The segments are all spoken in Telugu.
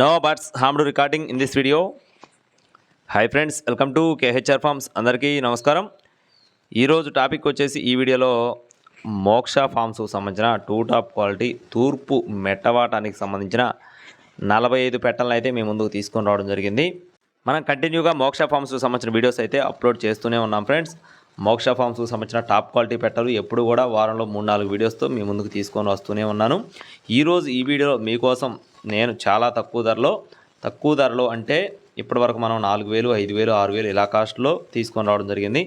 నో బట్స్ హామ్డు recording in in video video. Hi friends welcome to KHR farms అందరికీ నమస్కారం. ఈరోజు టాపిక్ వచ్చేసి ఈ వీడియోలో మోక్ష ఫార్మ్స్కు సంబంధించిన టూ టాప్ క్వాలిటీ తూర్పు మెట్టవాటానికి సంబంధించిన నలభై ఐదు పెట్టలను అయితే మీ ముందుకు తీసుకొని రావడం జరిగింది. మనం కంటిన్యూగా మోక్ష ఫార్మ్స్కు సంబంధించిన వీడియోస్ అయితే అప్లోడ్ చేస్తూనే ఉన్నాం ఫ్రెండ్స్ మోక్ష ఫార్మ్స్కు సంబంధించిన టాప్ క్వాలిటీ పెట్టలు ఎప్పుడు కూడా వారంలో మూడు నాలుగు వీడియోస్తో మీ ముందుకు తీసుకొని వస్తూనే ఉన్నాను. ఈరోజు ఈ వీడియోలో మీకోసం నేను చాలా తక్కువ ధరలో తక్కువ ధరలో అంటే ఇప్పటివరకు మనం నాలుగు వేలు ఐదు వేలు ఆరు వేలు ఇలా కాస్ట్లో తీసుకొని రావడం జరిగింది.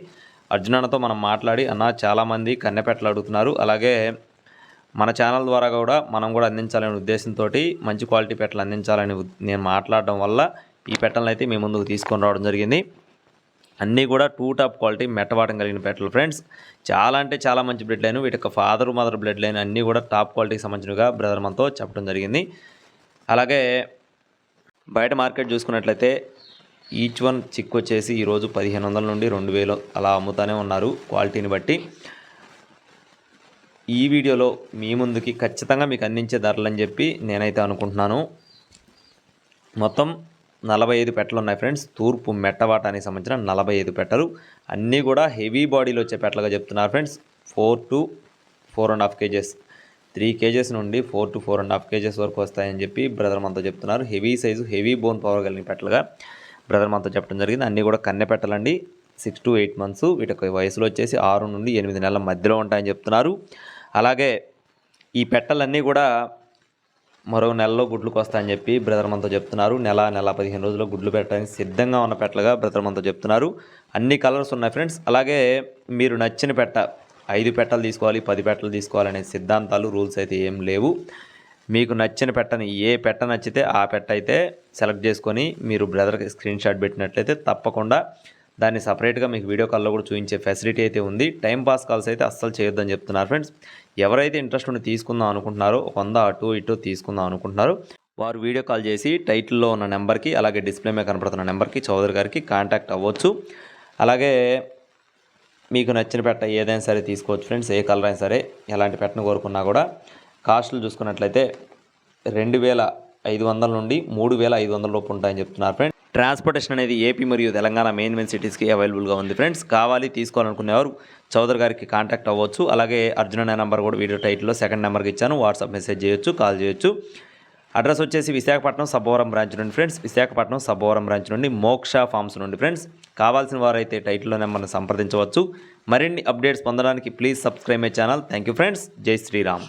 అర్జునతో మనం మాట్లాడి అన్న చాలామంది కన్నెపెట్టలు అడుగుతున్నారు. అలాగే మన ఛానల్ ద్వారా కూడా మనం కూడా అందించాలనే ఉద్దేశంతో మంచి క్వాలిటీ పెట్టలు అందించాలని నేను మాట్లాడడం వల్ల ఈ పెట్టలను అయితే మీ ముందుకు తీసుకొని రావడం జరిగింది. అన్నీ కూడా టూ టాప్ క్వాలిటీ మెట్టవాటం కలిగిన పెట్టలు ఫ్రెండ్స్. చాలా అంటే చాలా మంచి బ్లడ్ లైన్. వీటి యొక్క ఫాదర్ మదర్ బ్లడ్ లైన్ అన్నీ కూడా టాప్ క్వాలిటీకి సంబంధించినవిగా బ్రదర్ మనతో చెప్పడం జరిగింది. అలాగే బయట మార్కెట్ చూసుకున్నట్లయితే ఈచ్ వన్ చిక్ వచ్చేసి ఈరోజు పదిహేను వందల నుండి రెండు వేలు అలా అమ్ముతానే ఉన్నారు క్వాలిటీని బట్టి. ఈ వీడియోలో మీ ముందుకి ఖచ్చితంగా మీకు అందించే ధరలని చెప్పి నేనైతే అనుకుంటున్నాను. మొత్తం నలభై ఐదు పెట్టలు ఉన్నాయి ఫ్రెండ్స్. తూర్పు మెట్టవాటానికి సంబంధించిన నలభై ఐదు పెట్టలు. అన్నీ కూడా హెవీ బాడీలో వచ్చే పెట్టలుగా చెప్తున్నారు friends. Four to four and half kgs. Three kgs నుండి four to four and half kgs వరకు వస్తాయని చెప్పి బ్రదర్ మనతో చెప్తున్నారు. Heavy size heavy bone power కలిగిన పెట్టలుగా బ్రదర్ మనతో చెప్పడం జరిగింది. అన్నీ కూడా కన్నె పెట్టలండి. సిక్స్ టు ఎయిట్ మంత్స్ వీటి యొక్క వయసులో వచ్చేసి ఆరు నుండి ఎనిమిది నెలల మధ్యలో ఉంటాయని చెప్తున్నారు. అలాగే ఈ పెట్టలన్నీ కూడా మరో నెలలో గుడ్లకు వస్తాయని చెప్పి బ్రదర్ మనతో చెప్తున్నారు. నెల నెల పదిహేను రోజుల్లో గుడ్లు పెట్టడానికి సిద్ధంగా ఉన్న పెట్టలుగా బ్రదర్ మనతో చెప్తున్నారు. అన్ని కలర్స్ ఉన్నాయి ఫ్రెండ్స్. అలాగే మీరు నచ్చిన పెట్ట ఐదు పెట్టలు తీసుకోవాలి పది పెట్టలు తీసుకోవాలనే సిద్ధాంతాలు రూల్స్ అయితే ఏం లేవు. మీకు నచ్చిన పెట్టని ఏ పెట్ట నచ్చితే ఆ పెట్ట అయితే సెలెక్ట్ చేసుకొని మీరు బ్రదర్కి స్క్రీన్ షాట్ పెట్టినట్లయితే తప్పకుండా దాన్ని సపరేట్గా మీకు వీడియో కాల్లో కూడా చూపించే ఫెసిలిటీ అయితే ఉంది. టైం పాస్ కాల్స్ అయితే అస్సలు చేయొద్దని చెప్తున్నారు ఫ్రెండ్స్. ఎవరైతే ఇంట్రెస్ట్ ఉండి తీసుకుందాం అనుకుంటున్నారో వంద అటు ఇటు తీసుకుందాం అనుకుంటున్నారు. వారు వీడియో కాల్ చేసి టైటిల్లో ఉన్న నెంబర్కి అలాగే డిస్ప్లే మీద కనపడుతున్న నెంబర్కి చౌదరి గారికి కాంటాక్ట్ అవ్వచ్చు. అలాగే మీకు నచ్చిన పెట్ట ఏదైనా సరే తీసుకోవచ్చు ఫ్రెండ్స్ ఏ కలర్ అయినా సరే ఎలాంటి పెట్టను కోరుకున్నా కూడా కాస్ట్లు చూసుకున్నట్లయితే రెండు వేల ఐదు వందల నుండి మూడు వేల ఐదు వందల లోపు ఉంటాయని చెప్తున్నారు ఫ్రెండ్స్ ట్రాన్స్పోర్టేషన్ అనేది ఏపీ మరియు తెలంగాణ మెయిన్ మెయిన్ సిటీస్కి అవైలబుల్గా ఉంది ఫ్రెండ్స్. కావాలి తీసుకోవాలనుకునేవారు చౌదరి గారికి కాంటాక్ట్ అవ్వచ్చు. అలాగే అర్జున్ అనే నెంబర్ కూడా వీడియో టైటిల్లో సెకండ్ నెంబర్కి ఇచ్చాను. వాట్సాప్ మెసేజ్ చేయొచ్చు కాల్ చేయొచ్చు. అడ్రస్ వచ్చేసి విశాఖపట్నం సబ్బవరం బ్రాంచ్ నుండి ఫ్రెండ్స్ విశాఖపట్నం సబ్బవరం బ్రాంచ్ నుండి మోక్ష ఫార్మ్స్ నుండి ఫ్రెండ్స్. కావాల్సిన వారైతే టైటిల్లో నెంబర్ని సంప్రదించవచ్చు. మరిన్ని అప్డేట్స్ పొందడానికి please subscribe my channel. Thank you friends. Jai Shri Ram.